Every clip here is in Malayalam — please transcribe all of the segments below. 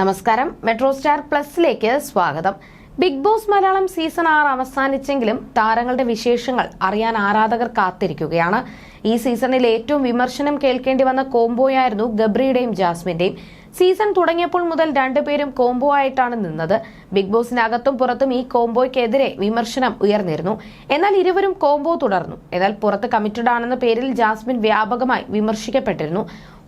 നമസ്കാരം. മെട്രോ സ്റ്റാർ പ്ലസിലേക്ക് സ്വാഗതം. ബിഗ് ബോസ് മലയാളം സീസൺ ആറ് അവസാനിച്ചെങ്കിലും താരങ്ങളുടെ വിശേഷങ്ങൾ അറിയാൻ ആരാധകർ കാത്തിരിക്കുകയാണ്. ഈ സീസണിൽ ഏറ്റവും വിമർശനം കേൾക്കേണ്ടി വന്ന കോംബോയായിരുന്നു ഗബ്രിയുടെയും ജാസ്മിന്റെയും. സീസൺ തുടങ്ങിയപ്പോൾ മുതൽ രണ്ടുപേരും കോംബോ ആയിട്ടാണ് നിന്നത്. ബിഗ് ബോസിനകത്തും പുറത്തും ഈ കോംബോയ്ക്കെതിരെ വിമർശനം ഉയർന്നിരുന്നു. എന്നാൽ ഇരുവരും കോംബോ തുടർന്നു. എന്നാൽ പുറത്ത് കമ്മിറ്റഡ് ആണെന്ന പേരിൽ ജാസ്മിൻ വ്യാപകമായി വിമർശിക്കപ്പെട്ടിരുന്നു.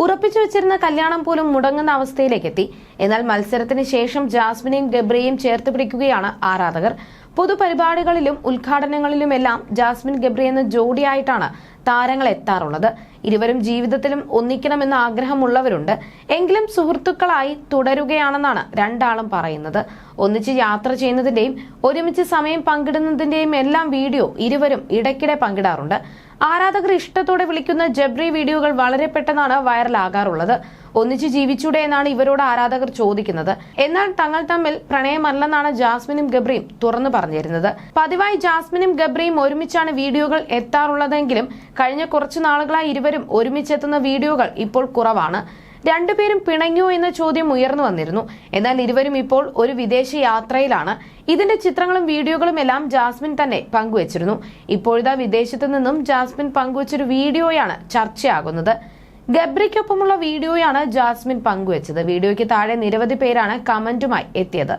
ഉറപ്പിച്ചു വെച്ചിരുന്ന കല്യാണം പോലും മുടങ്ങുന്ന അവസ്ഥയിലേക്ക് എത്തി എന്നാൽ മത്സരത്തിന് ശേഷം ജാസ്മിനെയും ഗബ്രിയെയും ചേർത്ത് പിടിക്കുകയാണ് ആരാധകർ. പൊതുപരിപാടികളിലും ഉദ്ഘാടനങ്ങളിലുമെല്ലാം ജാസ്മിൻ ഗബ്രി എന്ന ജോഡിയായിട്ടാണ് താരങ്ങൾ എത്താറുള്ളത് ഇരുവരും ജീവിതത്തിലും ഒന്നിക്കണമെന്ന ആഗ്രഹമുള്ളവരുണ്ട്. എങ്കിലും സുഹൃത്തുക്കളായി തുടരുകയാണെന്നാണ് രണ്ടാളും പറയുന്നത്. ഒന്നിച്ച് യാത്ര ചെയ്യുന്നതിന്റെയും ഒരുമിച്ച് സമയം പങ്കിടുന്നതിന്റെയും എല്ലാം വീഡിയോ ഇരുവരും ഇടയ്ക്കിടെ പങ്കിടാറുണ്ട്. ആരാധകർ ഇഷ്ടത്തോടെ വിളിക്കുന്ന ജബ്രി വീഡിയോകൾ വളരെ പെട്ടെന്നാണ് വൈറലാകാറുള്ളത്. ഒന്നിച്ച് ജീവിച്ചൂടെ എന്നാണ് ഇവരോട് ആരാധകർ ചോദിക്കുന്നത്. എന്നാൽ തങ്ങൾ തമ്മിൽ പ്രണയമല്ലെന്നാണ് ജാസ്മിനും ഗബ്രിയും തുറന്നു പറഞ്ഞിരുന്നത്. പതിവായി ജാസ്മിനും ഗബ്രിയും ഒരുമിച്ചാണ് വീഡിയോകൾ എത്താറുള്ളതെങ്കിലും കഴിഞ്ഞ കുറച്ചു നാളുകളായി ഇരുവരും ഒരുമിച്ചെത്തുന്ന വീഡിയോകൾ ഇപ്പോൾ കുറവാണ്. രണ്ടുപേരും പിണങ്ങിയോ എന്ന ചോദ്യം ഉയർന്നു വന്നിരുന്നു. എന്നാൽ ഇരുവരും ഇപ്പോൾ ഒരു വിദേശ യാത്രയിലാണ്. ഇതിന്റെ ചിത്രങ്ങളും വീഡിയോകളും എല്ലാം ജാസ്മിൻ തന്നെ പങ്കുവച്ചിരുന്നു. ഇപ്പോഴത്തെ വിദേശത്ത് നിന്നും ജാസ്മിൻ പങ്കുവച്ചൊരു വീഡിയോയാണ് ചർച്ചയാകുന്നത്. ഗബ്രിക്കൊപ്പമുള്ള വീഡിയോയാണ് ജാസ്മിൻ പങ്കുവച്ചത്. വീഡിയോയ്ക്ക് താഴെ നിരവധി പേരാണ് കമന്റുമായി എത്തിയത്.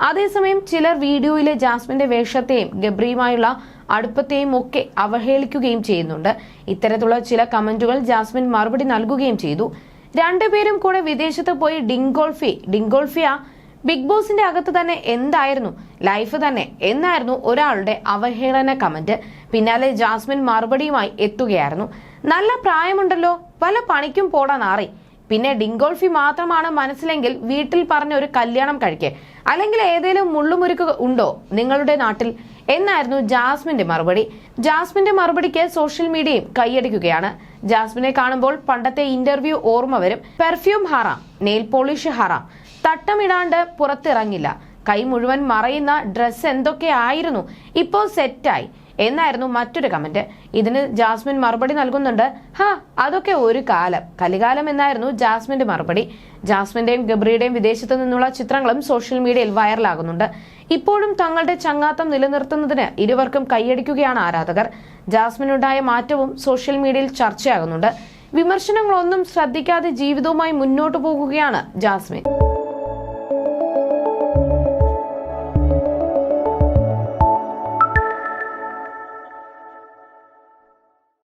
അതേസമയം ചിലർ വീഡിയോയിലെ ജാസ്മിന്റെ വേഷത്തെയും ഗബ്രിയുമായുള്ള അടുപ്പത്തെയും ഒക്കെ അവഹേളിക്കുകയും ചെയ്യുന്നുണ്ട്. ഇത്തരത്തിലുള്ള ചില കമന്റുകൾ ജാസ്മിൻ മറുപടി നൽകുകയും ചെയ്തു. രണ്ടുപേരും കൂടെ വിദേശത്ത് പോയി ഡിങ്കോൾഫി ഡിങ്കോൾഫിയ ബിഗ് ബോസിന്റെ അകത്ത് തന്നെ എന്തായിരുന്നു ലൈഫ് തന്നെ എന്നായിരുന്നു ഒരാളുടെ അവഹേളന കമന്റ്. പിന്നാലെ ജാസ്മിൻ മറുപടിയുമായി എത്തുകയായിരുന്നു. നല്ല പ്രായമുണ്ടല്ലോ പല പണിക്കും പോടാൻ നാറി. പിന്നെ ഡിങ്കോൾഫി മാത്രമാണ് മനസ്സിലെങ്കിൽ വീട്ടിൽ പറഞ്ഞ ഒരു കല്യാണം കഴിക്കേ. അല്ലെങ്കിൽ ഏതെങ്കിലും മുള്ളുമുരുക്ക് ഉണ്ടോ നിങ്ങളുടെ നാട്ടിൽ? എന്നായിരുന്നു ജാസ്മിന്റെ മറുപടി. ജാസ്മിന്റെ മറുപടിക്ക് സോഷ്യൽ മീഡിയയും കൈയടിക്കുകയാണ്. ജാസ്മിനെ കാണുമ്പോൾ പണ്ടത്തെ ഇന്റർവ്യൂ ഓർമ്മ വരും. പെർഫ്യൂം ഹറാം നെയിൽ പോളിഷ് ഹറാം. തട്ടമിടാണ്ട് പുറത്തിറങ്ങില്ല. കൈ മുഴുവൻ മറയുന്ന ഡ്രസ്സ് എന്തൊക്കെയായിരുന്നു? ഇപ്പോൾ സെറ്റായി എന്നായിരുന്നു മറ്റൊരു കമന്റ് ഇതിന് ജാസ്മിൻ മറുപടി നൽകുന്നുണ്ട്. ഹാ അതൊക്കെ ഒരു കാലം. കലികാലം എന്നായിരുന്നു ജാസ്മിന്റെ മറുപടി. ജാസ്മിന്റെയും ഗബ്രിയുടെയും വിദേശത്തു നിന്നുള്ള ചിത്രങ്ങളും സോഷ്യൽ മീഡിയയിൽ വൈറലാകുന്നുണ്ട് ഇപ്പോഴും തങ്ങളുടെ ചങ്ങാത്തം നിലനിർത്തുന്നതിന് ഇരുവർക്കും കൈയടിക്കുകയാണ് ആരാധകർ. ജാസ്മിനുണ്ടായ മാറ്റവും സോഷ്യൽ മീഡിയയിൽ ചർച്ചയാകുന്നുണ്ട്. വിമർശനങ്ങളൊന്നും ശ്രദ്ധിക്കാതെ ജീവിതവുമായി മുന്നോട്ടു പോകുകയാണ് ജാസ്മിൻ.